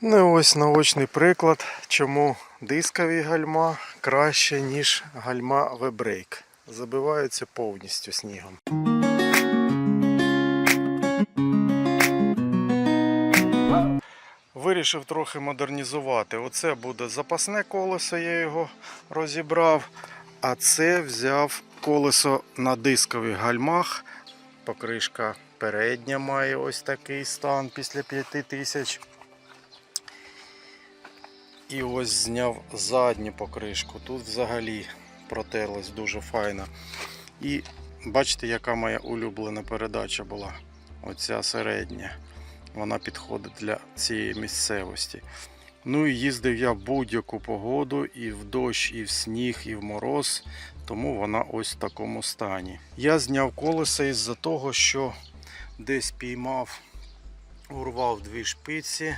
Ну ось наочний приклад, чому дискові гальма краще, ніж гальма вебрейк. Забиваються повністю снігом. Вирішив трохи модернізувати. Оце буде запасне колесо, я його розібрав. А це взяв колесо на дискових гальмах. Покришка передня має ось такий стан після 5000. І ось зняв задню покришку. Тут взагалі протерлась дуже файно. І бачите, яка моя улюблена передача була. Оця середня. Вона підходить для цієї місцевості. Ну і їздив я в будь-яку погоду, і в дощ, і в сніг, і в мороз, тому вона ось в такому стані. Я зняв колеса із-за того, що десь піймав, урвав дві шпиці.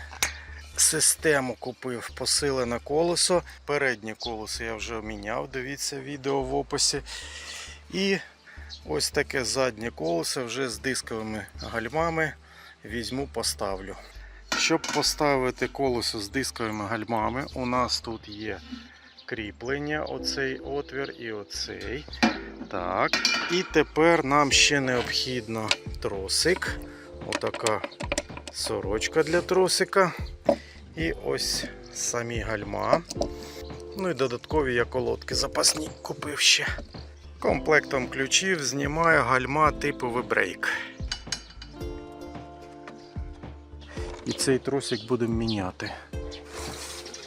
Систему купив посилене колесо. Переднє колесо я вже міняв, дивіться відео в описі. І ось таке заднє колесо вже з дисковими гальмами візьму, поставлю. Щоб поставити колесо з дисковими гальмами, у нас тут є кріплення, оцей отвір і оцей. Так. І тепер нам ще необхідно тросик. Отака сорочка для тросика. І ось самі гальма. Ну і додаткові я колодки запасні купив ще. Комплектом ключів знімаю гальма типу вибрейк. І цей тросик будемо міняти.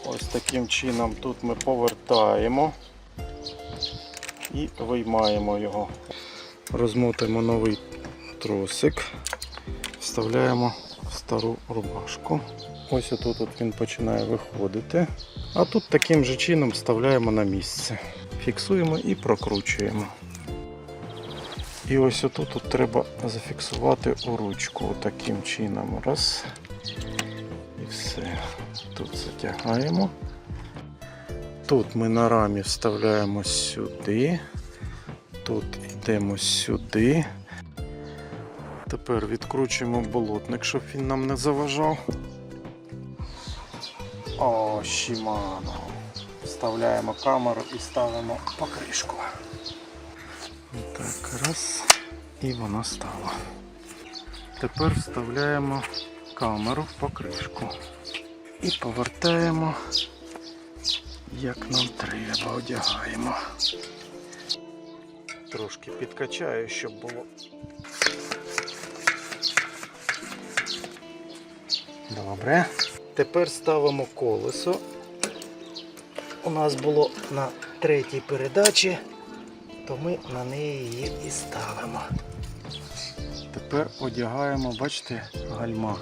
Ось таким чином тут ми повертаємо і виймаємо його. Розмотаємо новий тросик, вставляємо стару рубашку. Ось отут от він починає виходити. А тут таким же чином вставляємо на місце. Фіксуємо і прокручуємо. І ось отут от треба зафіксувати у ручку таким чином. Раз. І все. Тут затягаємо. Тут ми на рамі вставляємо сюди. Тут йдемо сюди. Тепер відкручуємо болотник, щоб він нам не заважав. О, Shimano. Вставляємо камеру і ставимо покришку. Так, раз. І вона стала. Тепер вставляємо камеру в покришку. І повертаємо, як нам треба, одягаємо. Трошки підкачаю, щоб було. Добре. Тепер ставимо колесо. У нас було на третій передачі, то ми на неї її і ставимо. Тепер одягаємо, бачите, гальма.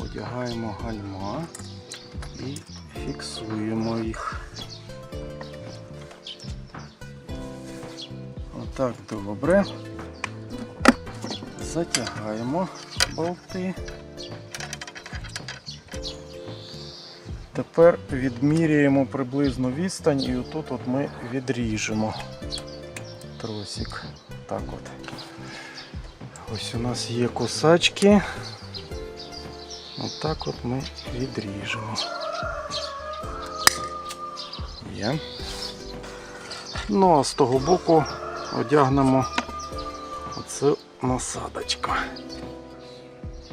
Одягаємо гальма і фіксуємо їх. Отак добре. Затягаємо болти. Тепер відміряємо приблизну відстань і отут от ми відріжемо тросик. Так от. Ось у нас є косачки. Отак от ми відріжемо. Є. Ну а з того боку одягнемо оцю насадочку.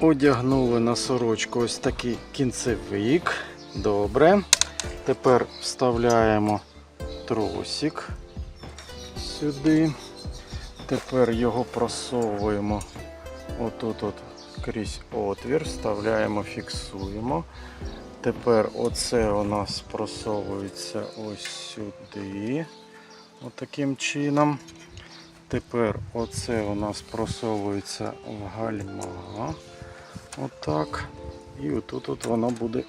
Одягнули на сорочку ось такий кінцевик. Добре. Тепер вставляємо тросик сюди. Тепер його просовуємо отут от крізь отвір, вставляємо, фіксуємо. Тепер оце у нас просовується ось сюди. Отаким чином. Тепер оце у нас просовується в гальма. Отак. І отут от воно буде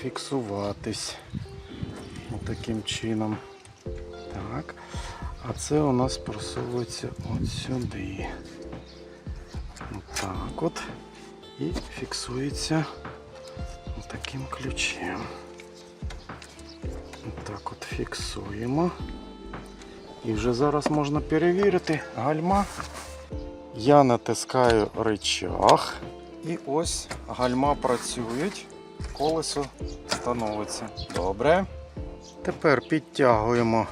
фіксуватись. Отаким чином. Так. А це у нас просовується от сюди. Отак от. І фіксується таким ключем. Отак от фіксуємо. І вже зараз можна перевірити гальма. Я натискаю рычаг. І ось гальма працюють. колесо становиться. Добре. Тепер підтягуємо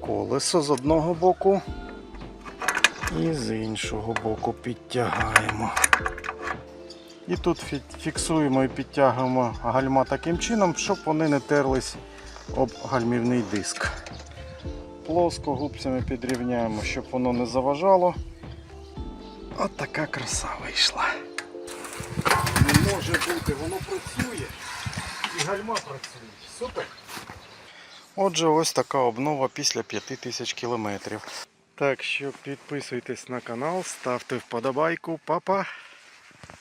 колесо з одного боку і з іншого боку підтягаємо. І тут фіксуємо і підтягуємо гальма таким чином, щоб вони не терлись об гальмівний диск. Плоско губцями підрівняємо, щоб воно не заважало. От така краса вийшла. Може бути, воно працює. І гальма працює. Супер. Отже, ось така обнова після 5000 кілометрів. Так що підписуйтесь на канал, ставте вподобайку, Па-па!